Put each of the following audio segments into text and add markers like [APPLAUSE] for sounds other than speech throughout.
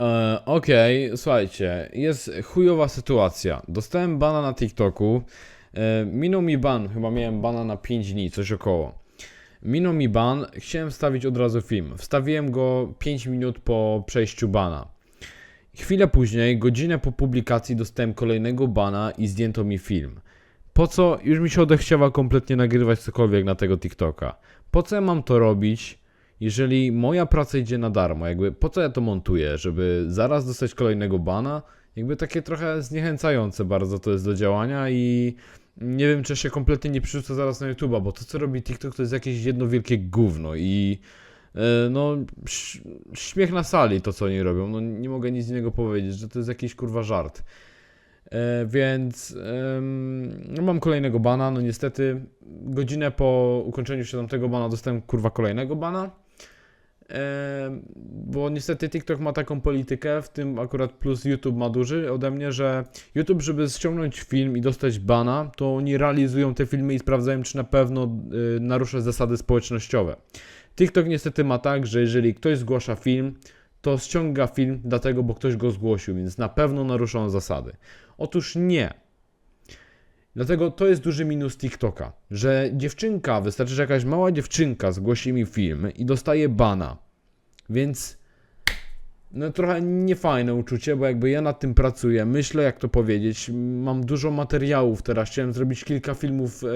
E, Okej, słuchajcie, jest chujowa sytuacja. Dostałem bana na TikToku. E, minął mi ban, chyba miałem bana na 5 dni, coś około. Minął mi ban, chciałem wstawić od razu film. Wstawiłem go 5 minut po przejściu bana. Chwilę później, godzinę po publikacji, dostałem kolejnego bana i zdjęto mi film. Po co? Już mi się odechciała kompletnie nagrywać cokolwiek na tego TikToka. Po co ja mam to robić? Jeżeli moja praca idzie na darmo, jakby po co ja to montuję, żeby zaraz dostać kolejnego bana? Jakby takie trochę zniechęcające bardzo to jest do działania i nie wiem, czy się kompletnie nie przerzucę zaraz na YouTube'a, bo to co robi TikTok to jest jakieś jedno wielkie gówno i e, no śmiech na sali to co oni robią, no nie mogę nic innego powiedzieć, że to jest jakiś kurwa żart. E, więc em, no mam kolejnego bana, no niestety godzinę po ukończeniu się tamtego bana dostałem kurwa kolejnego bana. Bo niestety TikTok ma taką politykę, w tym akurat plus YouTube ma duży ode mnie, że YouTube, żeby ściągnąć film i dostać bana, to oni realizują te filmy i sprawdzają, czy na pewno y, narusza zasady społecznościowe. TikTok niestety ma tak, że jeżeli ktoś zgłasza film, to ściąga film dlatego, bo ktoś go zgłosił, więc na pewno narusza on zasady. Otóż nie. Dlatego to jest duży minus TikToka, że dziewczynka, wystarczy, że jakaś mała dziewczynka zgłosi mi film i dostaje bana. Więc no trochę niefajne uczucie, bo jakby ja nad tym pracuję, myślę jak to powiedzieć, mam dużo materiałów teraz, chciałem zrobić kilka filmów e,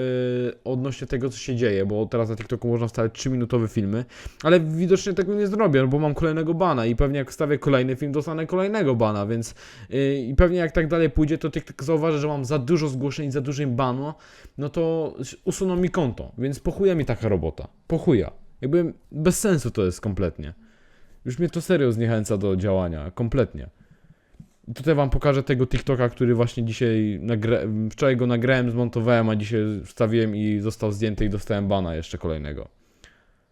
odnośnie tego co się dzieje, bo teraz na TikToku można wstawiać 3-minutowe filmy, ale widocznie tego nie zrobię, bo mam kolejnego bana i pewnie jak wstawię kolejny film, dostanę kolejnego bana, więc yy, i pewnie jak tak dalej pójdzie, to TikTok zauważy, że mam za dużo zgłoszeń, za dużo banu, no to usuną mi konto, więc pochuja mi taka robota, pochuja. Jakby bez sensu to jest kompletnie. Już mnie to serio zniechęca do działania, kompletnie. I Tutaj wam pokażę tego TikToka, który właśnie dzisiaj, wczoraj go nagrałem, zmontowałem, a dzisiaj wstawiłem i został zdjęty i dostałem bana jeszcze kolejnego.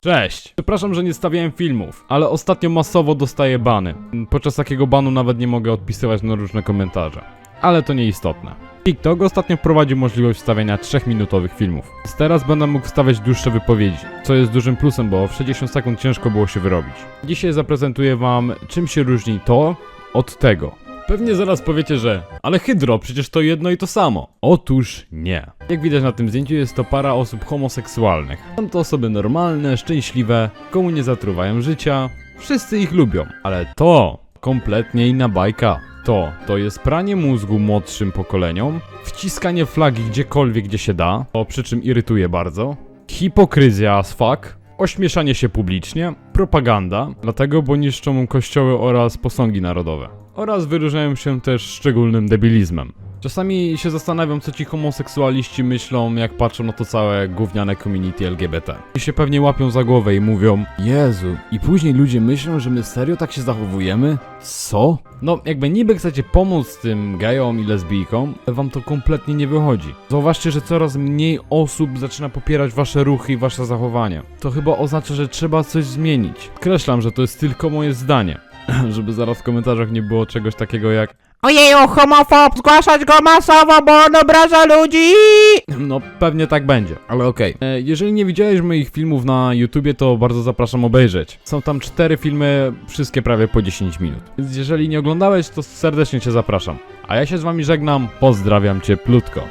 Cześć! Przepraszam, że nie stawiałem filmów, ale ostatnio masowo dostaję bany. Podczas takiego banu nawet nie mogę odpisywać na różne komentarze. Ale to nieistotne. TikTok ostatnio wprowadził możliwość wstawiania 3-minutowych filmów. Więc teraz będę mógł wstawiać dłuższe wypowiedzi, co jest dużym plusem, bo w 60 sekund ciężko było się wyrobić. Dzisiaj zaprezentuję wam, czym się różni to od tego. Pewnie zaraz powiecie, że ale hydro, przecież to jedno i to samo. Otóż nie. Jak widać na tym zdjęciu jest to para osób homoseksualnych. Są to osoby normalne, szczęśliwe, komu nie zatruwają życia, wszyscy ich lubią. Ale to kompletnie inna bajka. To, to jest pranie mózgu młodszym pokoleniom, wciskanie flagi gdziekolwiek gdzie się da, to przy czym irytuje bardzo, hipokryzja as fuck, ośmieszanie się publicznie, propaganda, dlatego bo niszczą kościoły oraz posągi narodowe. Oraz wyróżniają się też szczególnym debilizmem. Czasami się zastanawiam, co ci homoseksualiści myślą, jak patrzą na to całe gówniane community LGBT. I się pewnie łapią za głowę i mówią Jezu, i później ludzie myślą, że my serio tak się zachowujemy? Co? No, jakby niby chcecie pomóc tym gejom i lesbijkom, ale wam to kompletnie nie wychodzi. Zauważcie, że coraz mniej osób zaczyna popierać wasze ruchy i wasze zachowania. To chyba oznacza, że trzeba coś zmienić. Kreślam, że to jest tylko moje zdanie. [LAUGHS] Żeby zaraz w komentarzach nie było czegoś takiego jak Ojeju, homofob, zgłaszać go masowo, bo on obraża ludzi! No, pewnie tak będzie, ale okej. E, Jeżeli nie widziałeś moich filmów na YouTubie, to bardzo zapraszam obejrzeć. Są tam cztery filmy, wszystkie prawie po 10 minut. Więc jeżeli nie oglądałeś, to serdecznie cię zapraszam. A ja się z wami żegnam, pozdrawiam cię plutko.